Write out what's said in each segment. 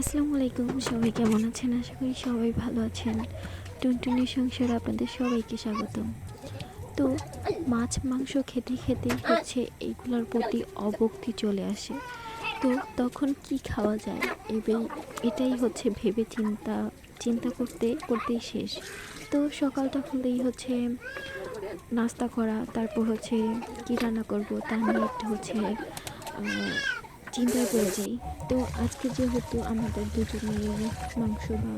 আসসালামু আলাইকুম, সবাই কেমন আছেন? আশা করি সবাই ভালো আছেন। টুনটুনি সংসারে আপনাদের সবাইকে স্বাগতম। তো মাছ, মাংস খেতে খেতে হচ্ছে এইগুলোর প্রতি অবক্তি চলে আসে। তো তখন কি খাওয়া যায়? এবার এটাই হচ্ছে ভেবে চিন্তা চিন্তা করতে, করতেই শেষ। তো সকালটা হলেই হচ্ছে নাস্তা করা, তারপর হচ্ছে কী রান্না করব তা নিয়ে একটু হচ্ছে চিন্তায় পড়ে যাই। তো আজকে যেহেতু আমাদের দুজনের মাংস বা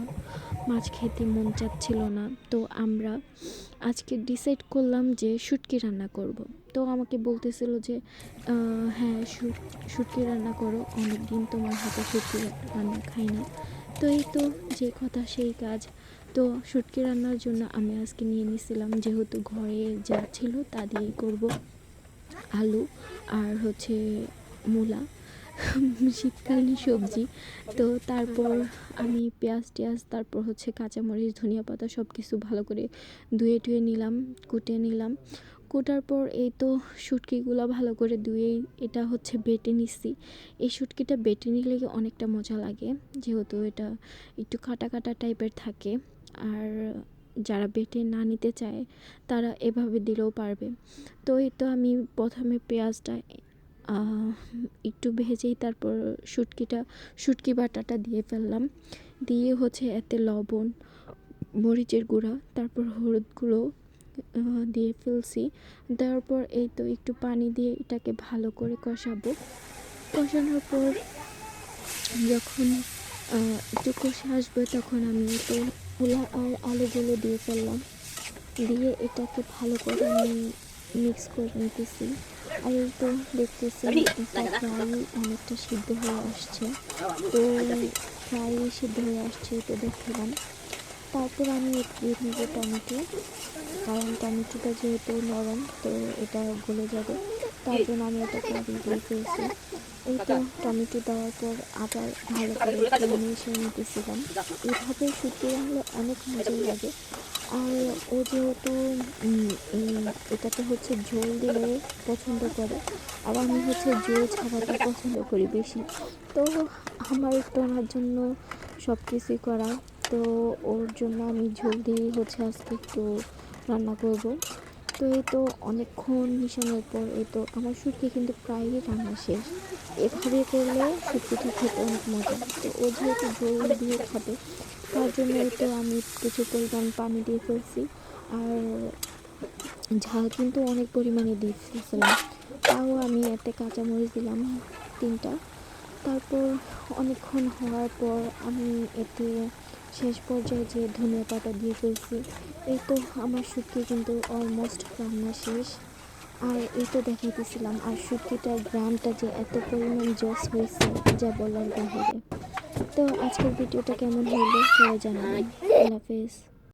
মাছ খেতে মন চাচ্ছিল না, তো আমরা আজকে ডিসাইড করলাম যে শুটকি রান্না করব। তো আমাকে বলতেছিল যে হ্যাঁ শুট, শুটকি রান্না করো। অনেক দিন তোমার হাতে শুটকি রান্না খাই না। তো এই তো যে কথা সেই কাজ। তো শুটকি রান্নার জন্য আমি আজকে নিয়ে নিয়েছিলাম যেহেতু ঘরে যা ছিল তা দিয়েই করব। আলু আর হচ্ছে মূলা। শীতকালীন সবজি। তো তারপর আমি পেঁয়াজ টেয়াজ, তারপর হচ্ছে কাঁচামরিচ, ধনিয়া পাতা সব কিছু ভালো করে ধুয়ে টুয়ে নিলাম, কুটে নিলাম। কোটার পর এই তো শুটকিগুলো ভালো করে ধুয়ে এটা হচ্ছে বেটে নিচ্ছি। এই শুটকিটা বেটে নিলে অনেকটা মজা লাগে, যেহেতু এটা একটু কাটা কাটা টাইপের থাকে। আর যারা বেটে না নিতে চায়, তারা এভাবে দিলেও পারবে। তো এই তো আমি প্রথমে পেঁয়াজটা একটু ভেজেই তারপর শুটকিটা, শুটকি বাটাটা দিয়ে ফেললাম। দিয়ে হচ্ছে এতে লবণ, মরিচের গুঁড়া, তারপর হলুদ গুঁড়ো দিয়ে ফেলছি। দেওয়ার পর এই তো একটু পানি দিয়ে এটাকে ভালো করে কষাবো। কষানোর পর যখন একটু কষে আসবে তখন আমি তো মূলা আর আলুগুলো দিয়ে ফেললাম। দিয়ে এটাকে ভালো করে আমি মিক্স করে নিতেছি। আর এই তো দেখতেছি প্রায় অনেকটা সিদ্ধ হয়ে আসছে। তো প্রায় সিদ্ধ হয়ে আসছে তো দেখলাম। তারপর আমি একটু দিয়ে নেব টমেটো কারণ টমেটোটা যেহেতু নরম তো এটা গলে যাবে। তার জন্য আমি এটাকে আগে দিয়ে ফেলছি। এই তো টমেটো দেওয়ার পর আবার ভালো করে মিশিয়ে নিতেছিলাম। এভাবে শুকিয়ে রাখলে অনেক মজাই লাগে। আর ও যেহেতু এটাতে হচ্ছে ঝোল দিলে পছন্দ করে আর আমি হচ্ছে ঝোল ছাড়াতে পছন্দ করি বেশি। তো আমার একটু ওনার জন্য সব কিছুই করা, তো ওর জন্য আমি ঝোল দিয়েই হচ্ছে আজকে একটু রান্না করব। তো এই তো অনেকক্ষণ মিশানোর পর এই তো আমার শুটকি কিন্তু প্রায়ই রান্না শেষ। এভাবে করলে শুটকিটা খেতে অনেক মজা। তো ও যেহেতু ঝোল দিয়ে খাবে, তার জন্য তো আমি কিছু পরিমাণ পানি দিয়ে ফেলছি। আর ঝাল কিন্তু অনেক পরিমাণে দিয়ে ফেলছিলাম। তাও আমি এতে কাঁচামরিচ দিলাম তিনটা। তারপর অনেকক্ষণ হওয়ার পর আমি এতে শেষ পর্যায়ে যে ধনিয়া পাতা দিয়ে ফেলছি এই তো আমার শুটকি কিন্তু অলমোস্ট রান্না শেষ। আর এই তো দেখাইতেছিলাম, আর শুটকিটার গ্রামটা যে এত পরিমাণ জস হয়েছে, যা বলার বাহিরে। তো আজকের ভিডিওটা কেমন হলো সবাই জানাবেন। আল্লাহ হাফেজ।